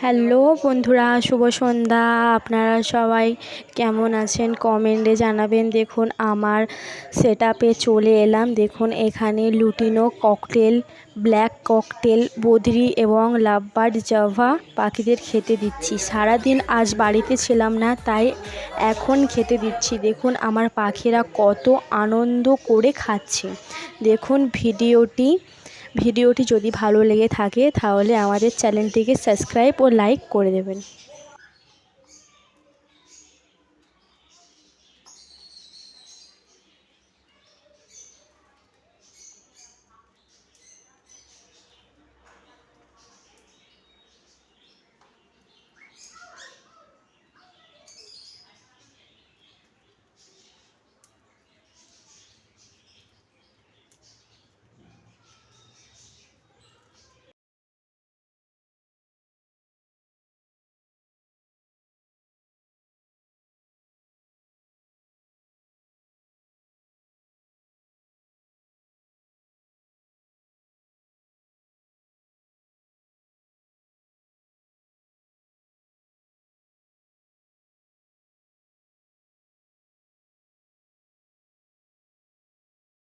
Hello বন্ধুরা, শুভ সন্ধ্যা। আপনারা সবাই কেমন আছেন? কমেন্টে জানাবেন। দেখুন, আমার সেট চলে এলাম। দেখুন, এখানে লুটিনো ককটেল ব্ল্যাক ককটেল বদ্রি এবং লাভবার্ড জাভা পাখিদের খেতে দিচ্ছি। সারাদিন আজ বাড়িতে ছিলাম না, তাই এখন খেতে দিচ্ছি। দেখুন, আমার পাখিরা কত আনন্দ করে খাচ্ছে। দেখুন, ভিডিওটি ভিডিওটি যদি ভালো লেগে থাকে তাহলে আমাদের চ্যানেলটিকে সাবস্ক্রাইব ও লাইক করে দেবেন।